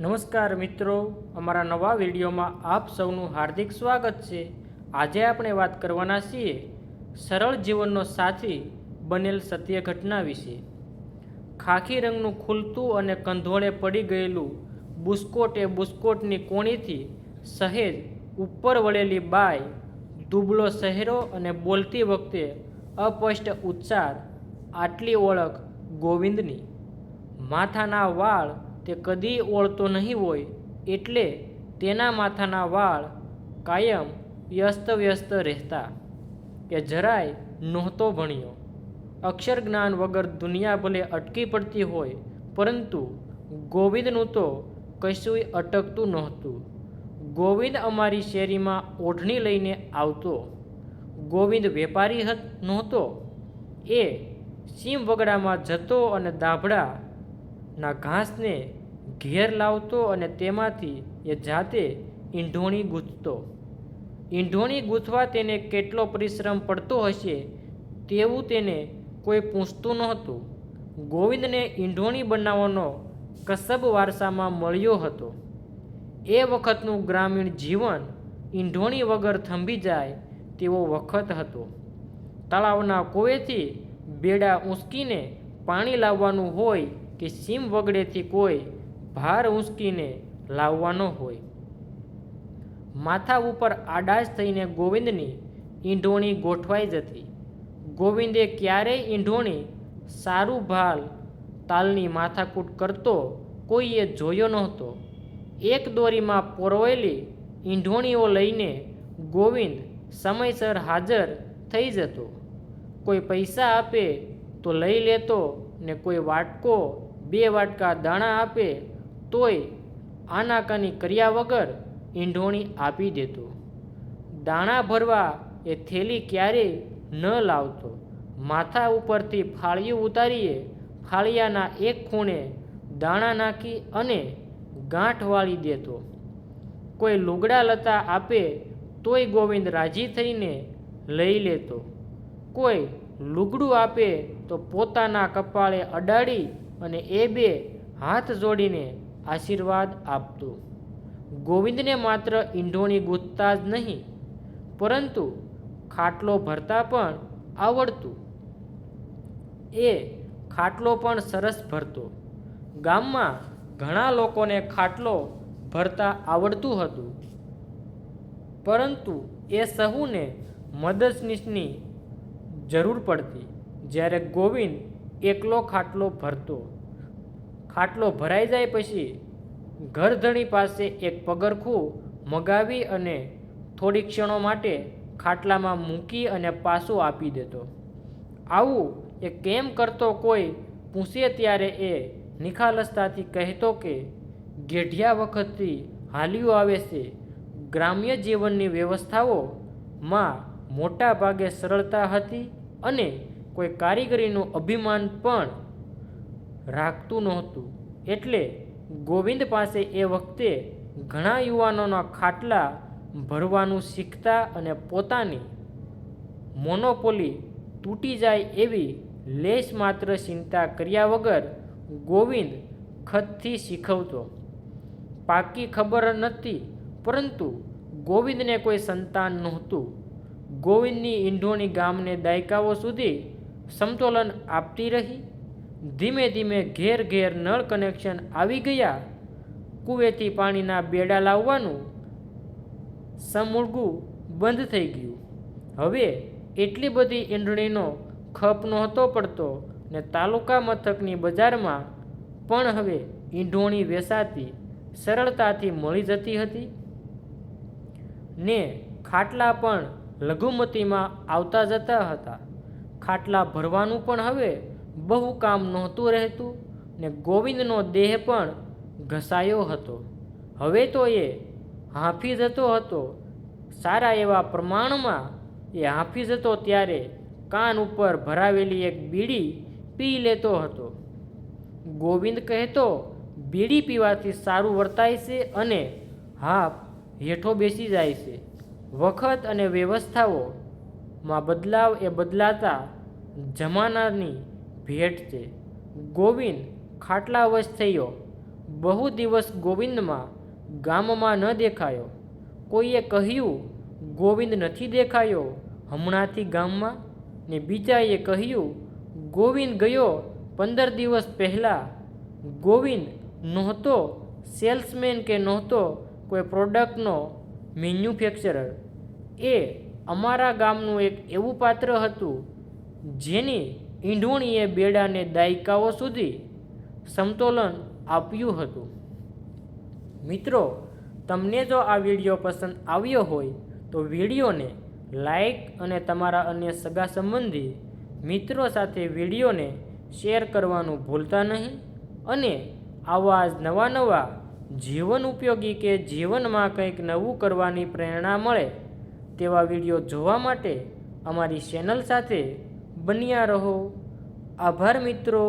નમસ્કાર મિત્રો, અમારા નવા વિડીયોમાં આપ સૌનું હાર્દિક સ્વાગત છે. આજે આપણે વાત કરવાના છીએ સરળ જીવનનો સાથી બનેલ સત્ય ઘટના વિશે. ખાખી રંગનું ખુલતું અને કંધોળે પડી ગયેલું બુસ્કોટ એ બુસ્કોટની કોણીથી સહેજ ઉપર વળેલી બાય દુબળો ચહેરો અને બોલતી વખતે અપષ્ટ ઉચ્ચાર, આટલી ઓળખ ગોવિંદની. માથાના વાળ તે કદી ઓળતો નહીં હોય, એટલે તેના માથાના વાળ કાયમ વ્યસ્ત વ્યસ્ત રહેતા એ જરાય નહોતો ભણ્યો. અક્ષર જ્ઞાન વગર દુનિયા ભલે અટકી પડતી હોય, પરંતુ ગોવિંદનું તો કશુંય અટકતું નહોતું. ગોવિંદ અમારી શેરીમાં ઓઢણી લઈને આવતો. ગોવિંદ વેપારી હત નહોતો. એ સીમ વગડામાં જતો અને દાભડા ના ઘાસને ઘેર લાવતો અને તેમાંથી એ જાતે ઈંઢોણી ગૂંથતો. ઈંઢોણી ગૂંથવા તેને કેટલો પરિશ્રમ પડતો હશે તેવું તેને કોઈ પૂછતું નહોતું. ગોવિંદને ઈંઢોણી બનાવવાનો કસબ વારસામાં મળ્યો હતો. એ વખતનું ગ્રામીણ જીવન ઈંઢોણી વગર થંભી જાય તેવો વખત હતો. તળાવના કૂવેથી બેડા ઊંચકીને પાણી લાવવાનું હોય કે સીમ વગડેથી કોઈ ભાર ઊંચકીને લાવવાનો હોય. માથા ઉપર આડાશ થઈને ગોવિંદની ઈંઢોણી ગોઠવાઈ જતી. ગોવિંદે ક્યારેય ઈંઢોણી સારું ભાલ તાલની માથાકૂટ કરતો કોઈએ જોયો નહોતો. એક દોરીમાં પોરવેલી ઈંઢોણીઓ લઈને ગોવિંદ સમયસર હાજર થઈ જતો. કોઈ પૈસા આપે તો લઈ લેતો ને કોઈ વાટકો બે વાટકા દાણા આપે તોય આનાકાની કર્યા વગર ઈંઢોણી આપી દેતો. દાણા ભરવા એ થેલી ક્યારેય ન લાવતો. માથા ઉપરથી ફાળિયું ઉતારીએ, ફાળિયાના એક ખૂણે દાણા નાખી અને ગાંઠ વાળી દેતો. કોઈ લુગડા લતા આપે તોય ગોવિંદ રાજી થઈને લઈ લેતો. કોઈ લુગડું આપે તો પોતાના કપાળે અડાડી અને એ બે હાથ જોડીને આશીર્વાદ આપતો. ગોવિંદને માત્ર ઈંઢોણી ગૂંથતા જ નહીં, પરંતુ ખાટલો ભરતા પણ આવડતું. એ ખાટલો પણ સરસ ભરતો. ગામમાં ઘણા લોકોને ખાટલો ભરતા આવડતું હતું. પરંતુ એ સહુને મદદનીશની જરૂર પડતી. જ્યારે ગોવિંદ એકલો ખાટલો ભરતો. ખાટલો ભરાઈ જાય પછી ઘરધણી પાસે એક પગરખું મગાવી અને થોડી ક્ષણો માટે ખાટલામાં મૂકી અને પાછું આપી દેતો. આવું એ કેમ કરતો કોઈ પૂછે ત્યારે એ નિખાલસતાથી કહેતો કે, ગેઢિયા વખતથી હાલ્યું આવે છે. ગ્રામ્ય જીવનની વ્યવસ્થાઓમાં મોટા ભાગે સરળતા હતી અને કોઈ કારીગરીનું અભિમાન પણ રાખતું નહોતું. એટલે ગોવિંદ પાસે એ વખતે ઘણા યુવાનોના ખાટલા ભરવાનું શીખતા અને પોતાની મોનોપોલી તૂટી જાય એવી લેશ માત્ર ચિંતા કર્યા વગર ગોવિંદ ખતથી શીખવતો. પાકી ખબર નથી પરંતુ ગોવિંદને કોઈ સંતાન નહોતું. ગોવિંદની ઈંઢોણી ગામને દાયકાઓ સુધી સમતોલન આપતી રહી. ધીમે ધીમે ઘેર ઘેર નળ કનેક્શન આવી ગયા. કૂવેથી પાણીના બેડા લાવવાનું સમૂળગું બંધ થઈ ગયું. હવે એટલી બધી ઈંડણીનો ખપ નહોતો પડતો ને તાલુકા મથકની બજારમાં પણ હવે ઈંઢોણી વેસાતી સરળતાથી મળી જતી હતી. ને ખાટલા પણ લઘુમતીમાં આવતા જતા હતા. ખાટલા ભરવાનું પણ હવે બહુ કામ નહોતું રહેતું ને ગોવિંદનો દેહ પણ ઘસાયો હતો. હવે તો એ હાફીઝ હતો હતો. સારા એવા પ્રમાણમાં એ હાફીઝ હતો ત્યારે કાન ઉપર ભરાવેલી એક બીડી પી લેતો હતો. ગોવિંદ કહેતો, બીડી પીવાથી સારું વર્તાય છે અને હાફ હેઠો બેસી જાય છે. વખત અને વ્યવસ્થાઓમાં બદલાવ એ બદલાતા જમાનાની ભેટ છે. ગોવિંદ ખાટલા વશ થયો. બહુ દિવસ ગોવિંદમાં ગામમાં ન દેખાયો. કોઈએ કહ્યું, ગોવિંદ નથી દેખાયો. હમણાંથી ગામમાં ને બીજાએ કહ્યું, ગોવિંદ ગયો પંદર દિવસ પહેલાં. ગોવિંદ નહોતો, સેલ્સમેન કે નહોતો કોઈ પ્રોડક્ટનો મેન્યુફેક્ચરર. એ અમારા ગામનું એક એવું પાત્ર હતું, જેની ઈંઢોણીએ બેડાને દાયકાઓ સુધી સમતોલન આપ્યું હતું. મિત્રો, તમને જો આ વીડિયો પસંદ આવ્યો હોય, તો વિડીયોને લાઈક અને તમારા અન્ય સગા સંબંધી મિત્રો સાથે વિડીયોને શેર કરવાનું ભૂલતા નહીં અને આવા જ નવા નવા જીવન ઉપયોગી કે જીવનમાં કંઈક નવું કરવાની પ્રેરણા મળે તેવા વીડિયો જોવા માટે અમારી ચેનલ સાથે બન્યા રહો. આભાર મિત્રો.